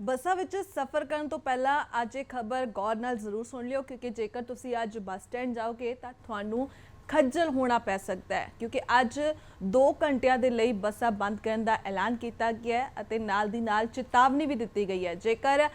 ਬੱਸਾਂ ਵਿੱਚ ਸਫ਼ਰ ਕਰਨ ਤੋਂ ਪਹਿਲਾਂ ਅੱਜ ਇਹ ਖਬਰ ਗੌਰ ਨਾਲ ਜ਼ਰੂਰ ਸੁਣ ਲਿਓ, ਕਿਉਂਕਿ ਜੇਕਰ ਤੁਸੀਂ ਅੱਜ ਬੱਸ ਸਟੈਂਡ ਜਾਓਗੇ ਤਾਂ ਤੁਹਾਨੂੰ ਖੱਜਲ ਹੋਣਾ ਪੈ ਸਕਦਾ ਹੈ, ਕਿਉਂਕਿ ਅੱਜ 2 ਘੰਟਿਆਂ ਦੇ ਲਈ ਬੱਸਾਂ ਬੰਦ ਕਰਨ ਦਾ ਐਲਾਨ ਕੀਤਾ ਗਿਆ ਹੈ ਅਤੇ ਨਾਲ ਦੀ ਨਾਲ ਚੇਤਾਵਨੀ ਵੀ ਦਿੱਤੀ ਗਈ ਹੈ। ਜੇਕਰ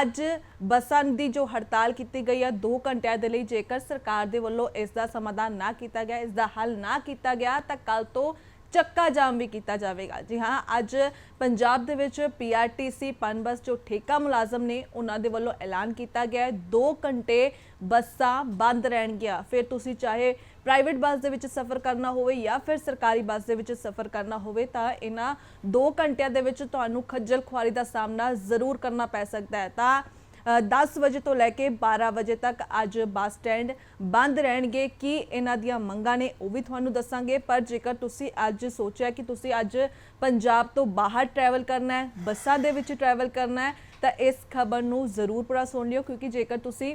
ਅੱਜ ਬੱਸਾਂ ਦੀ ਜੋ ਹੜਤਾਲ ਕੀਤੀ ਗਈ ਹੈ 2 ਘੰਟਿਆਂ ਦੇ ਲਈ ਜੇਕਰ ਸਰਕਾਰ ਦੇ ਵੱਲੋਂ ਇਸ ਦਾ ਸਮਾਧਾਨ ਨਾ ਕੀਤਾ ਗਿਆ, ਇਸ ਦਾ ਹੱਲ ਨਾ ਕੀਤਾ ਗਿਆ, ਤਾਂ ਕੱਲ ਤੋਂ ਚੱਕਾ ਜਾਮ ਵੀ ਕੀਤਾ ਜਾਵੇਗਾ। ਜੀ ਹਾਂ, ਅੱਜ ਪੰਜਾਬ ਦੇ ਵਿੱਚ ਪੀਆਰਟੀਸੀ ਪਨਬਸ ਜੋ ਠੇਕਾ ਮੁਲਾਜ਼ਮ ਨੇ, ਉਹਨਾਂ ਦੇ ਵੱਲੋਂ ਐਲਾਨ ਕੀਤਾ ਗਿਆ ਹੈ। 2 ਘੰਟੇ ਬੱਸਾਂ ਬੰਦ ਰਹਿਣਗੀਆਂ। ਫਿਰ ਤੁਸੀਂ ਚਾਹੇ ਪ੍ਰਾਈਵੇਟ ਬੱਸ ਦੇ ਵਿੱਚ ਸਫ਼ਰ ਕਰਨਾ ਹੋਵੇ ਜਾਂ ਫਿਰ ਸਰਕਾਰੀ ਬੱਸ ਦੇ ਵਿੱਚ ਸਫ਼ਰ ਕਰਨਾ ਹੋਵੇ, ਤਾਂ ਇਹਨਾਂ 2 ਘੰਟਿਆਂ ਦੇ ਵਿੱਚ ਤੁਹਾਨੂੰ ਖੱਜਲ ਖੁਆਰੀ ਦਾ ਸਾਹਮਣਾ ਜ਼ਰੂਰ ਕਰਨਾ ਪੈ ਸਕਦਾ ਹੈ। ਤਾਂ 10 ਵਜੇ ਤੋਂ ਲੈ ਕੇ 12 ਵਜੇ ਤੱਕ ਅੱਜ ਬੱਸ ਸਟੈਂਡ ਬੰਦ ਰਹਿਣਗੇ। ਕੀ ਇਹਨਾਂ ਦੀਆਂ ਮੰਗਾਂ ਨੇ ਉਹ ਵੀ ਤੁਹਾਨੂੰ ਦੱਸਾਂਗੇ। ਪਰ ਜੇਕਰ ਤੁਸੀਂ ਅੱਜ ਸੋਚਿਆ ਕਿ ਤੁਸੀਂ ਅੱਜ ਪੰਜਾਬ ਤੋਂ ਬਾਹਰ ਟਰੈਵਲ ਕਰਨਾ ਹੈ, ਬੱਸਾਂ ਦੇ ਵਿੱਚ ਟਰੈਵਲ ਕਰਨਾ ਹੈ, ਤਾਂ ਇਸ ਖਬਰ ਨੂੰ ਜ਼ਰੂਰ ਪੂਰਾ ਸੁਣ ਲਿਓ। ਕਿਉਂਕਿ ਜੇਕਰ ਤੁਸੀਂ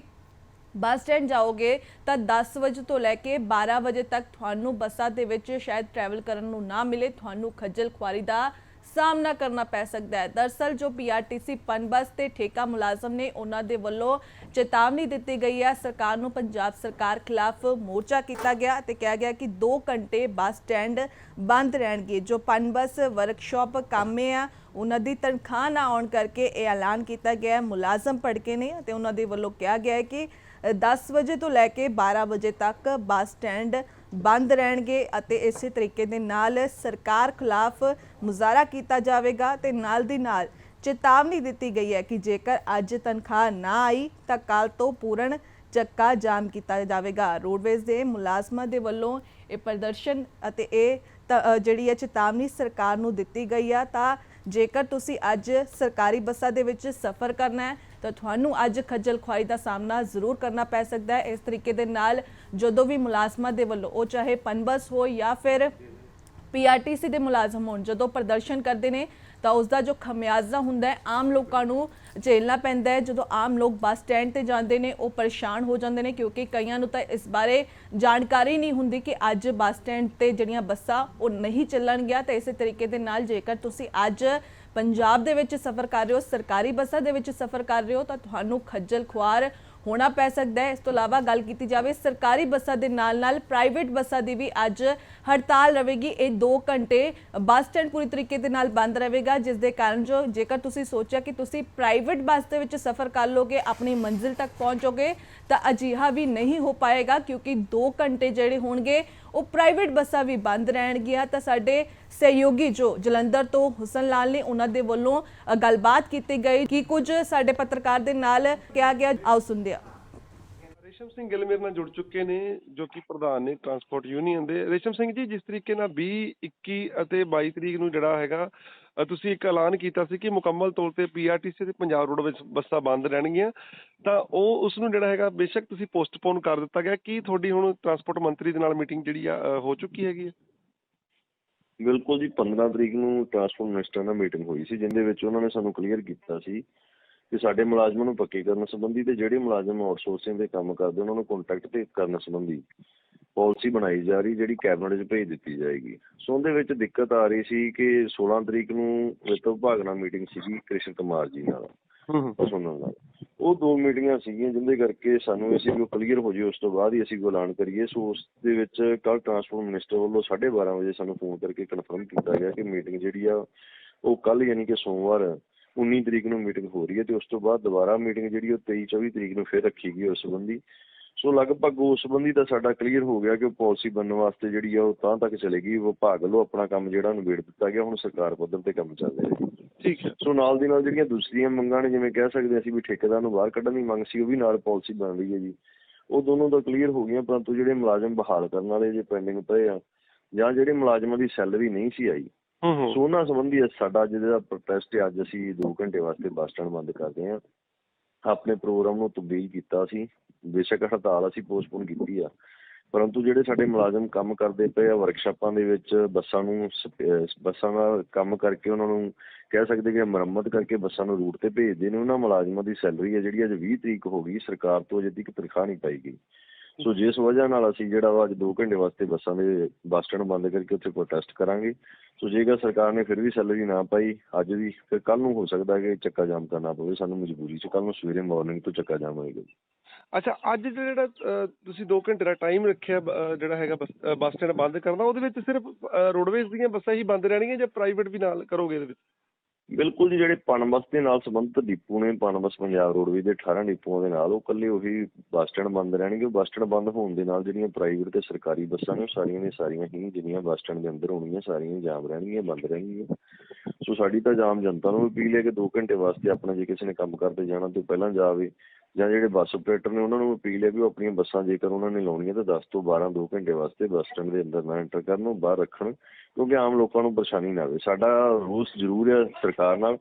ਬੱਸ ਸਟੈਂਡ ਜਾਓਗੇ, ਤਾਂ 10 ਵਜੇ ਤੋਂ ਲੈ ਕੇ 12 ਵਜੇ ਤੱਕ ਤੁਹਾਨੂੰ ਬੱਸਾਂ ਦੇ ਵਿੱਚ ਸ਼ਾਇਦ ਟਰੈਵਲ ਕਰਨ ਨੂੰ ਨਾ ਮਿਲੇ। ਤੁਹਾਨੂੰ ਖੱਜਲ ਖੁਆਰੀ ਦਾ ਸਾਹਮਣਾ ਕਰਨਾ ਪੈ ਸਕਦਾ ਹੈ। ਦਰਸਲ ਜੋ ਪੀਆਰਟੀਸੀ ਪਨਬਸ ਤੇ ਠੇਕਾ ਮੁਲਾਜ਼ਮ ਨੇ ਉਹਨਾਂ ਦੇ ਵੱਲੋਂ ਚੇਤਾਵਨੀ ਦਿੱਤੀ ਗਈ ਹੈ। ਸਰਕਾਰ ਨੂੰ ਪੰਜਾਬ ਸਰਕਾਰ ਖਿਲਾਫ ਮੋਰਚਾ ਕੀਤਾ ਗਿਆ ਤੇ ਕਿਹਾ ਗਿਆ ਕਿ 2 ਘੰਟੇ ਬੱਸ ਸਟੈਂਡ ਬੰਦ ਰਹਿਣਗੇ। ਜੋ ਪਨਬਸ ਵਰਕਸ਼ਾਪ ਕਾਮੇ ਆ, ਉਹਨਾਂ ਦੀ ਤਨਖਾਹ ਨਾ ਆਉਣ ਕਰਕੇ ਇਹ ਐਲਾਨ ਕੀਤਾ ਗਿਆ ਹੈ। ਮੁਲਾਜ਼ਮ ਭੜਕੇ ਨੇ ਤੇ ਉਹਨਾਂ ਦੇ ਵੱਲੋਂ ਕਿਹਾ ਗਿਆ ਹੈ ਕਿ 10 ਵਜੇ ਤੋਂ ਲੈ ਕੇ 12 ਵਜੇ ਤੱਕ ਬੱਸ ਸਟੈਂਡ ਬੰਦ ਰਹਿਣਗੇ ਅਤੇ ਇਸੇ ਤਰੀਕੇ ਦੇ ਨਾਲ ਸਰਕਾਰ ਖਿਲਾਫ ਮੁਜ਼ਾਹਰਾ ਕੀਤਾ ਜਾਵੇਗਾ ਤੇ ਨਾਲ ਦੀ ਨਾਲ ਚੇਤਾਵਨੀ ਦਿੱਤੀ ਗਈ ਹੈ ਕਿ ਜੇਕਰ ਅੱਜ ਤਨਖਾਹ ਨਾ ਆਈ ਤਾਂ ਕੱਲ ਤੋਂ ਪੂਰਨ ਚੱਕਾ ਜਾਮ ਕੀਤਾ ਜਾਵੇਗਾ। ਰੋਡਵੇਜ਼ ਦੇ ਮੁਲਾਜ਼ਮਾਂ ਦੇ ਵੱਲੋਂ ਇਹ ਪ੍ਰਦਰਸ਼ਨ ਅਤੇ ਇਹ ਜਿਹੜੀ ਹੈ ਚੇਤਾਵਨੀ ਸਰਕਾਰ ਨੂੰ ਦਿੱਤੀ ਗਈ ਆ ਤਾਂ ਜੇਕਰ ਤੁਸੀਂ ਅੱਜ ਸਰਕਾਰੀ ਬੱਸਾਂ ਦੇ ਵਿੱਚ ਸਫ਼ਰ ਕਰਨਾ ਹੈ ਤਾਂ ਤੁਹਾਨੂੰ ਅੱਜ ਖੱਜਲ ਖੁਆਈ ਦਾ ਸਾਹਮਣਾ ਜ਼ਰੂਰ ਕਰਨਾ ਪੈ ਸਕਦਾ ਹੈ। ਇਸ ਤਰੀਕੇ ਦੇ ਨਾਲ ਜਦੋਂ ਵੀ ਮੁਲਾਜ਼ਮਾਂ ਦੇ ਵੱਲੋਂ, ਉਹ ਚਾਹੇ ਪਨਬਸ ਹੋ ਜਾਂ ਫਿਰ ਪੀਆਰਟੀਸੀ ਦੇ ਮੁਲਾਜ਼ਮ ਹੋਣ। ਜਦੋਂ ਪ੍ਰਦਰਸ਼ਨ ਕਰਦੇ ਨੇ, ਤਾਂ ਉਸ ਦਾ ਜੋ ਖਮਿਆਜ਼ਾ ਹੁੰਦਾ ਹੈ, ਆਮ ਲੋਕਾਂ ਨੂੰ ਝੇਲਣਾ ਪੈਂਦਾ ਹੈ। ਜਦੋਂ ਆਮ ਲੋਕ ਬੱਸ ਸਟੈਂਡ ਤੇ ਜਾਂਦੇ ਨੇ, ਉਹ ਪਰੇਸ਼ਾਨ ਹੋ ਜਾਂਦੇ ਨੇ, ਕਿਉਂਕਿ ਕਈਆਂ ਨੂੰ ਤਾਂ ਇਸ ਬਾਰੇ ਜਾਣਕਾਰੀ ਨਹੀਂ ਹੁੰਦੀ ਕਿ ਅੱਜ ਬੱਸ ਸਟੈਂਡ ਤੇ ਜਿਹੜੀਆਂ ਬੱਸਾਂ, ਉਹ ਨਹੀਂ ਚੱਲਣਗੀਆਂ ਤਾਂ ਇਸੇ ਤਰੀਕੇ ਦੇ ਨਾਲ ਜੇਕਰ ਤੁਸੀਂ ਅੱਜ ਪੰਜਾਬ ਦੇ ਵਿੱਚ ਸਫ਼ਰ ਕਰ ਰਹੇ ਹੋ, ਸਰਕਾਰੀ ਬੱਸਾਂ ਦੇ ਵਿੱਚ ਸਫ਼ਰ ਕਰ ਰਹੇ ਹੋ, ਤਾਂ ਤੁਹਾਨੂੰ ਖੱਜਲ ਖੁਆਰ ਹੋਣਾ ਪੈ ਸਕਦਾ ਹੈ। ਇਸ ਤੋਂ ਇਲਾਵਾ ਗੱਲ ਕੀਤੀ ਜਾਵੇ, ਸਰਕਾਰੀ ਬੱਸਾਂ ਦੇ ਨਾਲ ਨਾਲ ਪ੍ਰਾਈਵੇਟ ਬੱਸਾਂ ਦੀ ਵੀ ਅੱਜ ਹੜਤਾਲ ਰਹੇਗੀ। ਇਹ 2 ਘੰਟੇ ਬੱਸ ਸਟੈਂਡ ਪੂਰੀ ਤਰੀਕੇ ਦੇ ਨਾਲ ਬੰਦ ਰਹੇਗਾ, ਜਿਸ ਦੇ ਕਾਰਨ ਜੋ ਜੇਕਰ ਤੁਸੀਂ ਸੋਚਿਆ ਕਿ ਤੁਸੀਂ ਪ੍ਰਾਈਵੇਟ ਬੱਸ ਦੇ ਵਿੱਚ ਸਫ਼ਰ ਕਰ ਲੋਗੇ, ਆਪਣੀ ਮੰਜ਼ਿਲ ਤੱਕ ਪਹੁੰਚੋਗੇ, ਤਾਂ ਅਜਿਹਾ ਵੀ ਨਹੀਂ ਹੋ ਪਾਏਗਾ, ਕਿਉਂਕਿ 2 ਘੰਟੇ ਜਿਹੜੇ ਹੋਣਗੇ ਉਹ ਪ੍ਰਾਈਵੇਟ ਬੱਸਾਂ ਵੀ ਬੰਦ ਰਹਿਣਗੀਆਂ। ਤਾਂ ਸਾਡੇ ਸਹਿਯੋਗੀ ਜੋ ਜਲੰਧਰ ਤੋਂ ਹੁਸਨ ਲਾਲ ਨੇ, ਉਹਨਾਂ ਦੇ ਵੱਲੋਂ ਗੱਲਬਾਤ ਕੀਤੀ ਗਈ ਕਿ ਕੁਝ ਸਾਡੇ ਪੱਤਰਕਾਰ ਦੇ ਨਾਲ ਕਿਹਾ ਗਿਆ। ਆਓ ਸੁਣਦੇ ਹਾਂ। ਰੇਸ਼ਮ ਸਿੰਘ ਗਿੱਲ ਮੇਰੇ ਨਾਲ ਜੁੜ ਚੁੱਕੇ ਨੇ, ਜੋ ਕਿ ਪ੍ਰਧਾਨ ਨੇ ਟਰਾਂਸਪੋਰਟ ਯੂਨੀਅਨ ਦੇ। ਰੇਸ਼ਮ ਸਿੰਘ ਜੀ, ਜਿਸ ਤਰੀਕੇ ਨਾਲ 20 21 ਅਤੇ 22 ਤਰੀਕ ਨੂੰ ਜਿਹੜਾ ਹੈਗਾ ਤੁਸੀਂ ਇੱਕ ਐਲਾਨ ਕੀਤਾ ਸੀ ਕਿ ਮੁਕੰਮਲ ਤੌਰ ਤੇ ਪੀਆਰਟੀਸੀ ਤੇ ਪੰਜਾਬ ਰੋਡ ਵਿੱਚ ਬੱਸਾਂ ਬੰਦ ਰਹਿਣਗੀਆਂ। ਤਾਂ ਉਹ ਉਸ ਨੂੰ ਜਿਹੜਾ ਹੈਗਾ, ਬੇਸ਼ੱਕ ਤੁਸੀਂ ਪੋਸਟਪੋਨ ਕਰ ਦਿੱਤਾ ਗਿਆ। ਕੀ ਤੁਹਾਡੀ ਹੁਣ ਟਰਾਂਸਪੋਰਟ ਮੰਤਰੀ ਦੇ ਨਾਲ ਮੀਟਿੰਗ ਜਿਹੜੀ ਆ ਹੋ ਚੁੱਕੀ ਹੈਗੀ ਹੈ ਬਿਲਕੁਲ ਜੀ 15 ਤਰੀਕ ਨੂੰ ਟਰਾਂਸਪੋਰਟ ਮਿਨਿਸਟਰ ਨਾਲ ਮੀਟਿੰਗ ਹੋਈ ਸੀ, ਜਿੰਦੇ ਵਿੱਚ ਉਹਨਾਂ ਨੇ ਸਾਨੂੰ ਕਲੀਅਰ ਕੀਤਾ ਸੀ ਕਿ ਸਾਡੇ ਮੁਲਾਜ਼ਮਾਂ ਨੂੰ ਪੱਕੇ ਕਰਨ ਸੰਬੰਧੀ ਤੇ ਜਿਹੜੇ ਮੁਲਾਜ਼ਮ ਆਊਟਸੋਰਸਿੰਗ ਦੇ ਕੰਮ ਕਰਦੇ, ਉਹਨਾਂ ਨੂੰ ਕੰਟੈਕਟ ਤੇ ਕਰਨ ਸੰਬੰਧੀ ਪਾਲਿਸੀ ਬਣਾਈ ਜਾ ਰਹੀ ਜਿਹੜੀ ਕੈਬਨਿਟ 'ਚ ਭੇਜ ਦਿੱਤੀ ਜਾਏਗੀ। ਸੋ ਉਹਦੇ ਵਿੱਚ ਦਿੱਕਤ ਆ ਰਹੀ ਸੀ ਕਿ 16 ਤਰੀਕ ਨੂੰ ਵਿੱਤ ਵਿਭਾਗ ਨਾਲ ਮੀਟਿੰਗ ਸੀਗੀ ਕ੍ਰਿਸ਼ਨ ਕੁਮਾਰ ਜੀ ਨਾਲ ਹੂੰ ਹੂੰ। ਉਹ ਸੁਣਨ ਨਾਲ। ਉਹ ਦੋ ਮੀਟਿੰਗਾਂ ਸੀਗੀਆਂ ਜਿੰਦੇ ਕਰਕੇ ਸਾਨੂੰ ਅਸੀਂ ਵੀ ਕਲੀਅਰ ਹੋ ਜੇ ਉਸ ਤੋਂ ਬਾਅਦ ਹੀ ਅਸੀਂ ਕੋਈ ਐਲਾਨ ਕਰੀਏ। ਸੋ ਉਸ ਦੇ ਵਿੱਚ ਕੱਲ ਟਰਾਂਸਪੋਰਟ ਮਿਨਿਸਟਰ ਵੱਲੋਂ 12:30 ਵਜੇ ਸਾਨੂੰ ਫੋਨ ਕਰਕੇ ਕਨਫਰਮ ਕੀਤਾ ਗਿਆ ਕਿ ਮੀਟਿੰਗ ਜਿਹੜੀ ਆ ਉਹ ਕੱਲ ਯਾਨੀ ਕਿ ਸੋਮਵਾਰ 19 ਤਰੀਕ ਨੂੰ ਮੀਟਿੰਗ ਹੋ ਰਹੀ ਹੈ ਤੇ ਉਸ ਤੋਂ ਬਾਅਦ ਦੁਬਾਰਾ ਮੀਟਿੰਗ ਜਿਹੜੀ ਉਹ 23 24 ਤਰੀਕ ਨੂੰ ਫਿਰ ਰੱਖੀ ਗਈ ਉਸ ਸੰਬੰਧੀ। ਸੋ ਲਗਭਗ ਉਸ ਸੰਬੰਧੀ ਤਾਂ ਸਾਡਾ ਕਲੀਅਰ ਹੋ ਗਿਆ ਕਿ ਪਾਲਿਸੀ ਬਣਨ ਵਾਸਤੇ ਜਿਹੜੀ ਆ ਉਹ ਤਾਂ ਤੱਕ ਚਲੇਗੀ ਵਿਭਾਗ ਵੱਲੋਂ ਆਪਣਾ ਕੰਮ ਜਿਹੜਾ ਨਿਬੇੜ ਦਿੱਤਾ ਗਿਆ ਹੁਣ ਸਰਕਾਰ ਪੱਧਰ ਤੇ ਕੰਮ ਚੱਲ ਰਿਹਾ ਹੈ। ਠੀਕ ਹੈ। ਸੋ ਨਾਲ ਦੀ ਨਾਲ ਜਿਹੜੀਆਂ ਦੂਸਰੀਆਂ ਮੰਗਾਂ ਨੇ ਜਿਵੇਂ ਕਹਿ ਸਕਦੇ ਅਸੀਂ ਵੀ ਠੇਕੇਦਾਰ ਨੂੰ ਬਾਹਰ ਕੱਢਣ ਦੀ ਮੰਗ ਸੀ ਉਹ ਵੀ ਨਾਲ ਪਾਲਿਸੀ ਬਣ ਰਹੀ ਹੈ ਜੀ। ਉਹ ਦੋਨੋਂ ਤਾਂ ਕਲੀਅਰ ਹੋ ਗਈਆਂ ਪਰੰਤੂ ਜਿਹੜੇ ਮੁਲਾਜ਼ਮ ਬਹਾਲ ਕਰਨ ਵਾਲੇ ਜੇ ਪੈਂਡਿੰਗ ਪਏ ਆ ਜਾਂ ਜਿਹੜੇ ਮੁਲਾਜ਼ਮਾਂ ਦੀ ਸੈਲਰੀ ਨਹੀਂ ਸੀ ਆਈ ਹੂੰ ਹੂੰ। ਸੋ ਉਹਨਾਂ ਸੰਬੰਧੀ ਸਾਡਾ ਜਿਹੜਾ ਪ੍ਰੋਟੈਸਟ ਅੱਜ ਅਸੀਂ 2 ਘੰਟੇ ਵਾਸਤੇ ਬੱਸ ਸਟੈਂਡ ਬੰਦ ਕਰਦੇ ਹਾਂ। ਆਪਣੇ ਪ੍ਰੋਗਰਾਮ ਨੂੰ ਤਬਦੀਲ ਕੀਤਾ ਸੀ। ਬੇਸ਼ੱਕ ਹੜਤਾਲ ਅਸੀਂ ਪੋਸਟਪੋਨ ਕੀਤੀ ਆ। ਪਰੰਤੂ ਜਿਹੜੇ ਸਾਡੇ ਮੁਲਾਜ਼ਮ ਕੰਮ ਕਰਦੇ ਪਏ ਆ ਵਰਕਸ਼ਾਪਾਂ ਦੇ ਵਿੱਚ ਬੱਸਾਂ ਨੂੰ ਬੱਸਾਂ ਦਾ ਕੰਮ ਕਰਕੇ ਉਹਨਾਂ ਨੂੰ ਕਹਿ ਸਕਦੇ ਕਿ ਮੁਰੰਮਤ ਕਰਕੇ ਬੱਸਾਂ ਨੂੰ ਰੂਟ ਤੇ ਭੇਜਦੇ ਨੇ, ਉਹਨਾਂ ਮੁਲਾਜ਼ਮਾਂ ਦੀ ਸੈਲਰੀ ਹੈ ਜਿਹੜੀ ਅੱਜ 20 ਤਰੀਕ ਹੋ ਗਈ। ਸਰਕਾਰ ਤੋਂ ਅਜੇ ਤੱਕ ਤਨਖਾਹ ਨਹੀਂ ਪਾਈ ਗਈ। ਸੋ ਜਿਸ ਵਜ੍ਹਾ ਨਾਲ ਅਸੀਂ ਜਿਹੜਾ ਵਾ ਅੱਜ 2 ਘੰਟੇ ਵਾਸਤੇ ਬੱਸਾਂ ਦੇ, ਬੱਸ ਸਟੈਂਡ ਬੰਦ ਕਰਕੇ ਉੱਥੇ ਪ੍ਰੋਟੈਸਟ ਕਰਾਂਗੇ। ਸੋ ਜੇਕਰ ਸਰਕਾਰ ਨੇ ਫਿਰ ਵੀ ਸੈਲਰੀ ਨਾ ਪਾਈ, ਅੱਜ ਵੀ, ਫਿਰ ਕੱਲ ਨੂੰ ਹੋ ਸਕਦਾ ਕਿ ਚੱਕਾ ਜਾਮ ਕਰਨਾ ਪਵੇ, ਸਾਨੂੰ ਮਜਬੂਰੀ 'ਚ ਕੱਲ ਨੂੰ ਸਵੇਰੇ ਮਾਰਨਿੰਗ ਤੋਂ ਚੱਕਾ ਜਾਮ ਹੋਏਗਾ ਅੱਛਾ, ਅੱਜ ਜਿਹੜਾ ਤੁਸੀਂ 2 ਘੰਟੇ ਦਾ ਟਾਈਮ ਰੱਖਿਆ ਜਿਹੜਾ ਹੈਗਾ ਬੱਸ ਸਟੈਂਡ ਬੰਦ ਕਰਨ, ਉਹਦੇ ਵਿੱਚ ਸਿਰਫ ਰੋਡਵੇਜ਼ ਦੀਆਂ ਬੱਸਾਂ ਹੀ ਬੰਦ ਰਹਿਣਗੀਆਂ ਜਾਂ ਪ੍ਰਾਈਵੇਟ ਵੀ ਨਾਲ ਕਰੋਗੇ ਇਹਦੇ ਵਿੱਚ? ਬਿਲਕੁਲ ਜੀ, ਜਿਹੜੇ ਪਨਬਸ ਦੇ ਨਾਲ ਸੰਬੰਧਿਤ ਡਿਪੂ ਨੇ ਪਨਬਸ ਪੰਜਾਬ ਰੋਡਵੇ ਦੇ 18 ਡਿਪੂਆਂ ਦੇ ਨਾਲ, ਉਹ ਇਕੱਲੇ ਉਹੀ ਬੱਸ ਸਟੈਂਡ ਬੰਦ ਰਹਿਣਗੇ। ਉਹ ਬੱਸ ਸਟੈਂਡ ਬੰਦ ਹੋਣ ਦੇ ਨਾਲ ਜਿਹੜੀਆਂ ਪ੍ਰਾਈਵੇਟ ਤੇ ਸਰਕਾਰੀ ਬੱਸਾਂ ਨੇ, ਉਹ ਸਾਰੀਆਂ ਦੀਆਂ ਸਾਰੀਆਂ ਹੀ ਜਿਹੜੀਆਂ ਬੱਸ ਸਟੈਂਡ ਦੇ ਅੰਦਰ ਹੋਣਗੀਆਂ, ਸਾਰੀਆਂ ਜਾਮ ਰਹਿਣਗੀਆਂ, ਬੰਦ ਰਹਿਣਗੀਆਂ। ਸੋ ਸਾਡੀ ਤਾਂ ਜਾਮ ਜਨਤਾ ਨੂੰ ਅਪੀਲ ਹੈ ਕਿ 2 ਘੰਟੇ ਵਾਸਤੇ ਆਪਣਾ ਜੇ ਕਿਸੇ ਨੇ ਕੰਮ ਕਰਦੇ ਜਾਣਾ, ਤੇ ਪਹਿਲਾਂ ਜਾਵੇ। ਜਾਂ ਜਿਹੜੇ ਬੱਸ ਆਪਰੇਟਰ ਨੇ ਉਹਨਾਂ ਨੂੰ ਅਪੀਲ ਹੈ ਵੀ ਉਹ ਆਪਣੀਆਂ ਬੱਸਾਂ ਜੇਕਰ ਉਹਨਾਂ ਨੇ ਲਾਉਣੀਆਂ ਤਾਂ 10 ਤੋਂ 12 2 ਘੰਟੇ ਵਾਸਤੇ ਬੱਸ ਸਟੈਂਡ ਦੇ ਅੰਦਰ ਨਾ ਐਂਟਰ ਕਰਨ ਉਹ ਬਾਹਰ ਰੱਖਣ, ਕਿਉਂਕਿ ਆਮ ਲੋਕਾਂ ਨੂੰ ਪਰੇਸ਼ਾਨੀ ਨਾ ਆਵੇ। ਸਾਡਾ ਰੋਸ ਜ਼ਰੂਰ ਹੈ ਸਰਕਾਰ ਨਾਲ,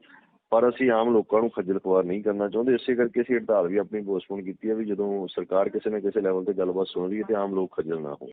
ਪਰ ਅਸੀਂ ਆਮ ਲੋਕਾਂ ਨੂੰ ਖੱਜਲ ਖੁਆਰ ਨਹੀਂ ਕਰਨਾ ਚਾਹੁੰਦੇ। ਇਸੇ ਕਰਕੇ ਅਸੀਂ ਹੜਤਾਲ ਵੀ ਆਪਣੀ ਪੋਸਟਪੋਨ ਕੀਤੀ ਹੈ ਵੀ ਜਦੋਂ ਸਰਕਾਰ ਕਿਸੇ ਨਾ ਕਿਸੇ ਲੈਵਲ ਤੇ ਗੱਲਬਾਤ ਸੁਣ ਰਹੀ ਹੈ ਤੇ ਆਮ ਲੋਕ ਖੱਜਲ ਨਾ ਹੋਣ।